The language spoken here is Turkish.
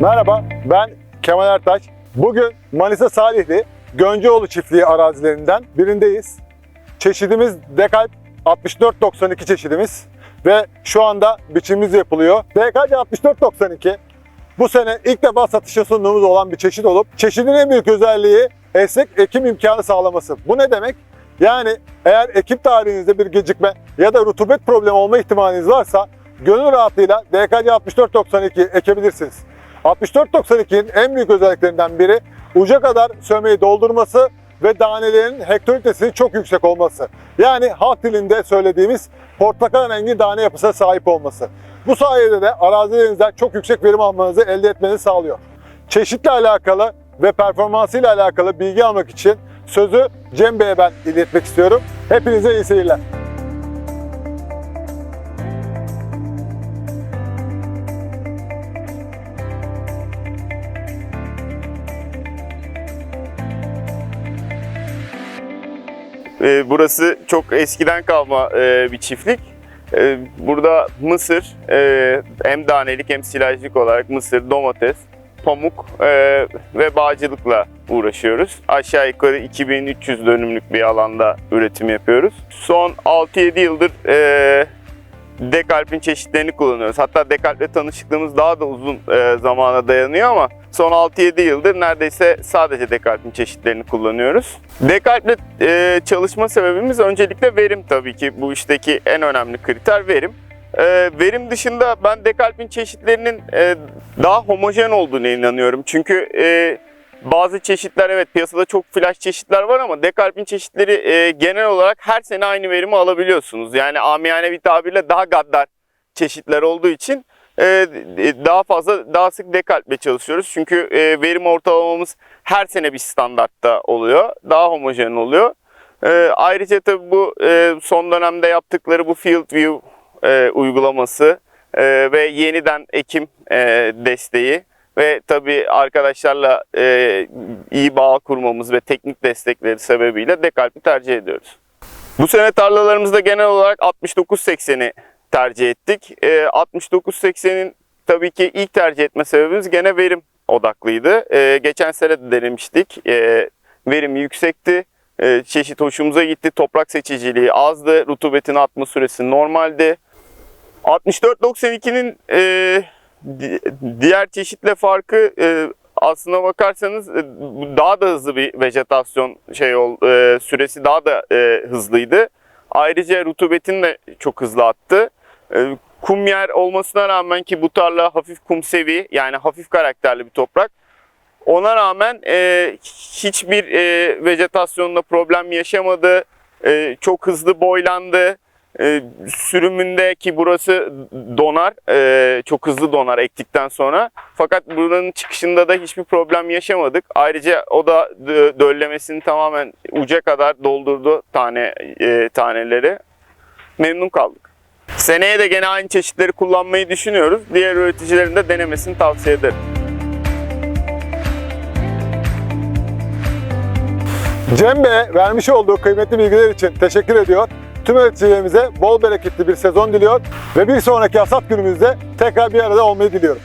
Merhaba, ben Kemal Ertaş. Bugün Manisa Salihli Gönceoğlu çiftliği arazilerinden birindeyiz. Çeşidimiz Dekalp 6492 çeşidimiz ve şu anda biçimimiz yapılıyor. DKC 6492 bu sene ilk defa satışa sunduğumuz olan bir çeşit olup çeşidin en büyük özelliği esnek ekim imkanı sağlaması. Bu ne demek? Yani eğer ekim tarihinizde bir gecikme ya da rutubet problemi olma ihtimaliniz varsa gönül rahatlığıyla DKC 6492 ekebilirsiniz. 6492'nin en büyük özelliklerinden biri uca kadar sömeyi doldurması ve tanelerin hektolitresinin çok yüksek olması. Yani halk dilinde söylediğimiz portakal rengi tane yapısına sahip olması. Bu sayede de arazilerinizden çok yüksek verim almanızı elde etmenizi sağlıyor. Çeşitle alakalı ve performansıyla alakalı bilgi almak için sözü Cem Bey'e ben iletmek istiyorum. Hepinize iyi seyirler. Ee, Burası çok eskiden kalma e, bir çiftlik. Ee, Burada mısır, e, hem danelik hem silajlık olarak mısır, domates, pamuk e, ve bağcılıkla uğraşıyoruz. Aşağı yukarı 2300 dönümlük bir alanda üretim yapıyoruz. Son 6-7 yıldır e, Dekalp'in çeşitlerini kullanıyoruz. Hatta Dekalp'le tanışıklığımız daha da uzun e, zamana dayanıyor ama son 6-7 yıldır neredeyse sadece Dekalp'in çeşitlerini kullanıyoruz. Dekalp'le e, çalışma sebebimiz öncelikle verim tabii ki. Bu işteki en önemli kriter verim. E, verim dışında ben Dekalp'in çeşitlerinin e, daha homojen olduğuna inanıyorum. Çünkü e, bazı çeşitler evet piyasada çok flash çeşitler var ama Dekalp'in çeşitleri e, genel olarak her sene aynı verimi alabiliyorsunuz. Yani amiyane bir tabirle daha gaddar çeşitler olduğu için e, daha fazla daha sık Dekalp'le çalışıyoruz. Çünkü e, verim ortalamamız her sene bir standartta oluyor. Daha homojen oluyor. E, ayrıca tabii bu e, son dönemde yaptıkları bu Field View e, uygulaması e, ve yeniden ekim e, desteği ve tabii arkadaşlarla e, iyi bağ kurmamız ve teknik destekleri sebebiyle Dekalp'i tercih ediyoruz. Bu sene tarlalarımızda genel olarak 69-80'i tercih ettik. E, 69-80'in tabii ki ilk tercih etme sebebimiz gene verim odaklıydı. E, geçen sene de denemiştik. E, verim yüksekti. E, çeşit hoşumuza gitti. Toprak seçiciliği azdı. Rutubetin atma süresi normaldi. 64-92'nin e, diğer çeşitle farkı e, aslına bakarsanız e, daha da hızlı bir vejetasyon şey ol, e, süresi daha da e, hızlıydı. Ayrıca rutubetini de çok hızlı attı. E, kum yer olmasına rağmen ki bu tarla hafif kumsevi yani hafif karakterli bir toprak. Ona rağmen e, hiçbir e, vejetasyonla problem yaşamadı. E, çok hızlı boylandı. E, sürümünde ki burası donar, e, çok hızlı donar ektikten sonra. Fakat buranın çıkışında da hiçbir problem yaşamadık. Ayrıca o da dö- döllemesini tamamen uca kadar doldurdu tane e, taneleri. Memnun kaldık. Seneye de gene aynı çeşitleri kullanmayı düşünüyoruz. Diğer üreticilerin de denemesini tavsiye ederim. Cem Bey'e vermiş olduğu kıymetli bilgiler için teşekkür ediyor. Tüm üreticilerimize bol bereketli bir sezon diliyor ve bir sonraki hasat günümüzde tekrar bir arada olmayı diliyorum.